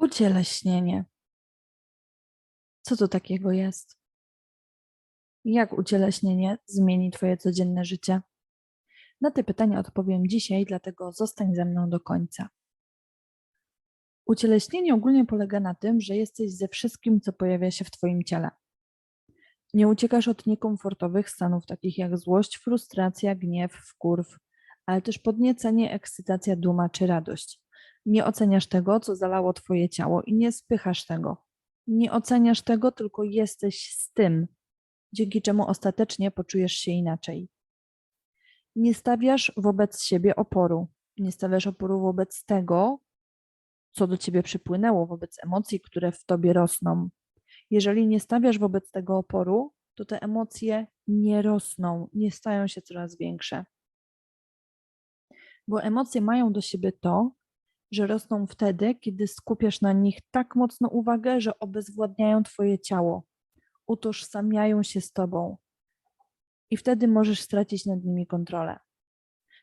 Ucieleśnienie. Co to takiego jest? Jak ucieleśnienie zmieni Twoje codzienne życie? Na te pytania odpowiem dzisiaj, dlatego zostań ze mną do końca. Ucieleśnienie ogólnie polega na tym, że jesteś ze wszystkim, co pojawia się w Twoim ciele. Nie uciekasz od niekomfortowych stanów, takich jak złość, frustracja, gniew, wkurw, ale też podniecenie, ekscytacja, duma czy radość. Nie oceniasz tego, co zalało Twoje ciało i nie spychasz tego. Nie oceniasz tego, tylko jesteś z tym, dzięki czemu ostatecznie poczujesz się inaczej. Nie stawiasz wobec siebie oporu. Nie stawiasz oporu wobec tego, co do ciebie przypłynęło, wobec emocji, które w tobie rosną. Jeżeli nie stawiasz wobec tego oporu, to te emocje nie rosną, nie stają się coraz większe. Bo emocje mają do siebie to, że rosną wtedy, kiedy skupiasz na nich tak mocno uwagę, że obezwładniają twoje ciało, utożsamiają się z tobą i wtedy możesz stracić nad nimi kontrolę.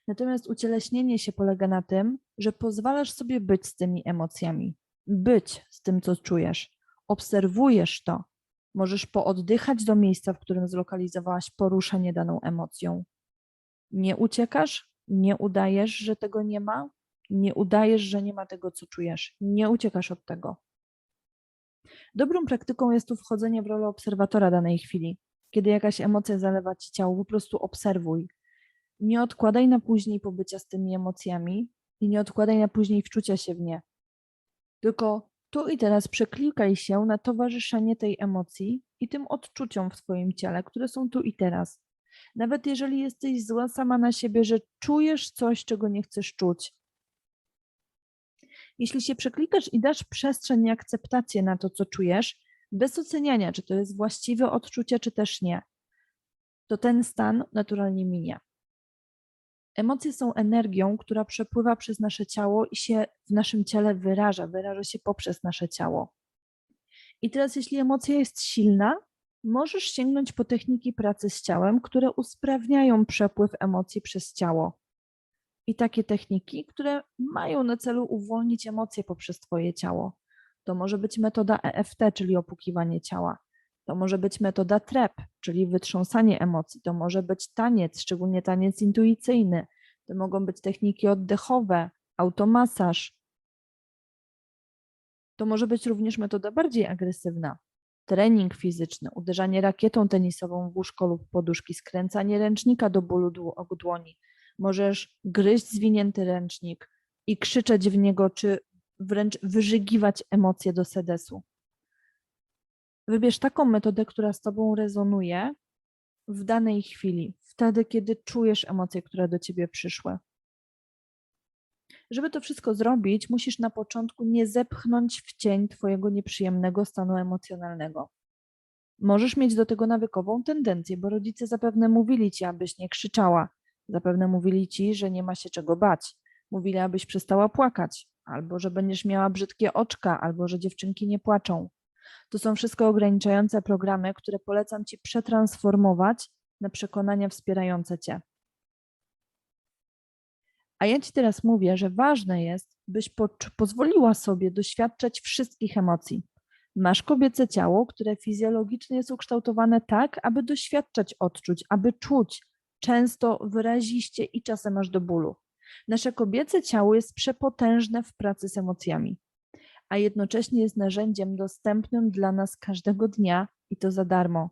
Natomiast ucieleśnienie się polega na tym, że pozwalasz sobie być z tymi emocjami, być z tym, co czujesz, obserwujesz to. Możesz pooddychać do miejsca, w którym zlokalizowałaś poruszenie daną emocją. Nie uciekasz, nie udajesz, że tego nie ma, nie udajesz, że nie ma tego, co czujesz. Nie uciekasz od tego. Dobrą praktyką jest tu wchodzenie w rolę obserwatora danej chwili. Kiedy jakaś emocja zalewa ci ciało, po prostu obserwuj. Nie odkładaj na później pobycia z tymi emocjami i nie odkładaj na później wczucia się w nie. Tylko tu i teraz przeklikaj się na towarzyszenie tej emocji i tym odczuciom w Twoim ciele, które są tu i teraz. Nawet jeżeli jesteś zła sama na siebie, że czujesz coś, czego nie chcesz czuć, jeśli się przeklikasz i dasz przestrzeń i akceptację na to, co czujesz, bez oceniania, czy to jest właściwe odczucie, czy też nie, to ten stan naturalnie minie. Emocje są energią, która przepływa przez nasze ciało i się w naszym ciele wyraża, wyraża się poprzez nasze ciało. I teraz, jeśli emocja jest silna, możesz sięgnąć po techniki pracy z ciałem, które usprawniają przepływ emocji przez ciało i takie techniki, które mają na celu uwolnić emocje poprzez Twoje ciało. To może być metoda EFT, czyli opukiwanie ciała. To może być metoda TREP, czyli wytrząsanie emocji. To może być taniec, szczególnie taniec intuicyjny. To mogą być techniki oddechowe, automasaż. To może być również metoda bardziej agresywna. Trening fizyczny, uderzanie rakietą tenisową w łóżko lub poduszki, skręcanie ręcznika do bólu dłoni, Możesz gryźć zwinięty ręcznik i krzyczeć w niego, czy wręcz wyżygiwać emocje do sedesu. Wybierz taką metodę, która z Tobą rezonuje w danej chwili, wtedy, kiedy czujesz emocje, które do Ciebie przyszły. Żeby to wszystko zrobić, musisz na początku nie zepchnąć w cień Twojego nieprzyjemnego stanu emocjonalnego. Możesz mieć do tego nawykową tendencję, bo rodzice zapewne mówili Ci, abyś nie krzyczała, Zapewne mówili ci, że nie ma się czego bać. Mówili, abyś przestała płakać, albo że będziesz miała brzydkie oczka, albo że dziewczynki nie płaczą. To są wszystko ograniczające programy, które polecam ci przetransformować na przekonania wspierające cię. A ja ci teraz mówię, że ważne jest, byś po pozwoliła sobie doświadczać wszystkich emocji. Masz kobiece ciało, które fizjologicznie jest ukształtowane tak, aby doświadczać odczuć, aby czuć, często wyraziście i czasem aż do bólu. Nasze kobiece ciało jest przepotężne w pracy z emocjami, a jednocześnie jest narzędziem dostępnym dla nas każdego dnia i to za darmo.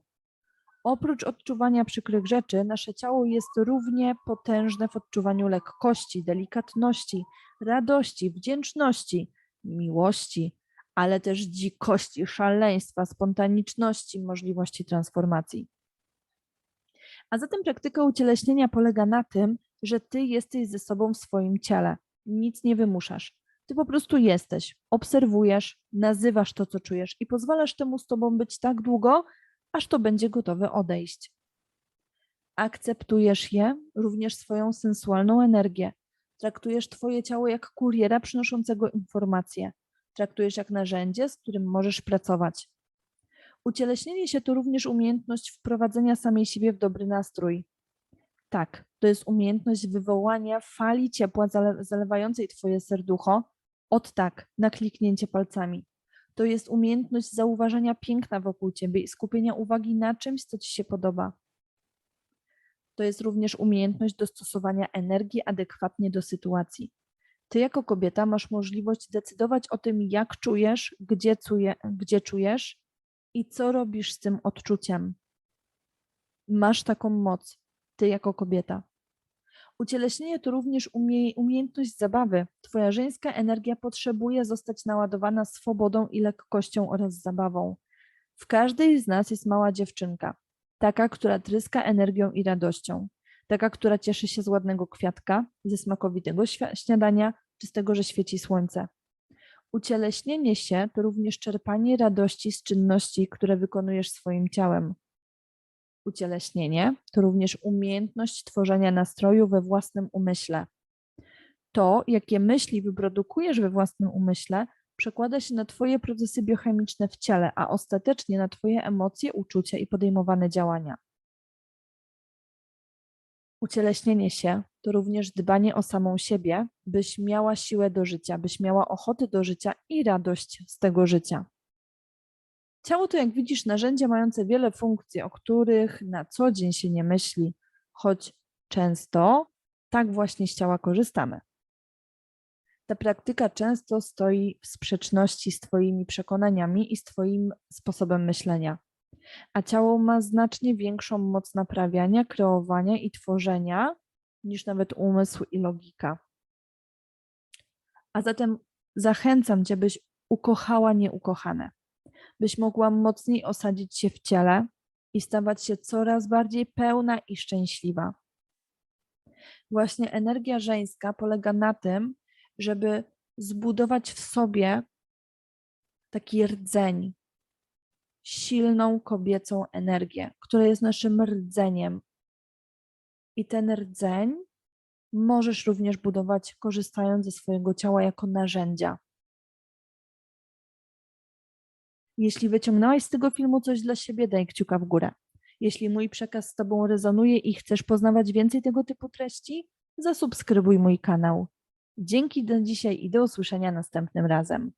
Oprócz odczuwania przykrych rzeczy, nasze ciało jest równie potężne w odczuwaniu lekkości, delikatności, radości, wdzięczności, miłości, ale też dzikości, szaleństwa, spontaniczności, możliwości transformacji. A zatem praktyka ucieleśnienia polega na tym, że ty jesteś ze sobą w swoim ciele. Nic nie wymuszasz. Ty po prostu jesteś, obserwujesz, nazywasz to, co czujesz i pozwalasz temu z tobą być tak długo, aż to będzie gotowe odejść. Akceptujesz je, również swoją sensualną energię. Traktujesz twoje ciało jak kuriera przynoszącego informacje. Traktujesz jak narzędzie, z którym możesz pracować. Ucieleśnienie się to również umiejętność wprowadzenia samej siebie w dobry nastrój. Tak, to jest umiejętność wywołania fali ciepła zale zalewającej Twoje serducho, Od tak, na kliknięcie palcami. To jest umiejętność zauważania piękna wokół ciebie i skupienia uwagi na czymś, co ci się podoba. To jest również umiejętność dostosowania energii adekwatnie do sytuacji. Ty, jako kobieta, masz możliwość decydować o tym, jak czujesz, gdzie, gdzie czujesz i co robisz z tym odczuciem. Masz taką moc, ty, jako kobieta. Ucieleśnienie to również umie, umiejętność zabawy. Twoja żeńska energia potrzebuje zostać naładowana swobodą i lekkością oraz zabawą. W każdej z nas jest mała dziewczynka, taka, która tryska energią i radością, taka, która cieszy się z ładnego kwiatka, ze smakowitego śniadania czy z tego, że świeci słońce. Ucieleśnienie się to również czerpanie radości z czynności, które wykonujesz swoim ciałem. Ucieleśnienie to również umiejętność tworzenia nastroju we własnym umyśle. To, jakie myśli wyprodukujesz we własnym umyśle, przekłada się na Twoje procesy biochemiczne w ciele, a ostatecznie na Twoje emocje, uczucia i podejmowane działania. Ucieleśnienie się to również dbanie o samą siebie, byś miała siłę do życia, byś miała ochotę do życia i radość z tego życia. Ciało to, jak widzisz, narzędzie mające wiele funkcji, o których na co dzień się nie myśli, choć często tak właśnie z ciała korzystamy. Ta praktyka często stoi w sprzeczności z Twoimi przekonaniami i z Twoim sposobem myślenia. A ciało ma znacznie większą moc naprawiania, kreowania i tworzenia niż nawet umysł i logika. A zatem zachęcam Cię, byś ukochała nieukochane, byś mogła mocniej osadzić się w ciele i stawać się coraz bardziej pełna i szczęśliwa. Właśnie energia żeńska polega na tym, żeby zbudować w sobie taki rdzeń, silną kobiecą energię, która jest naszym rdzeniem. I ten rdzeń możesz również budować, korzystając ze swojego ciała jako narzędzia. Jeśli wyciągnąłeś z tego filmu coś dla siebie, daj kciuka w górę. Jeśli mój przekaz z Tobą rezonuje i chcesz poznawać więcej tego typu treści, zasubskrybuj mój kanał. Dzięki do dzisiaj i do usłyszenia następnym razem.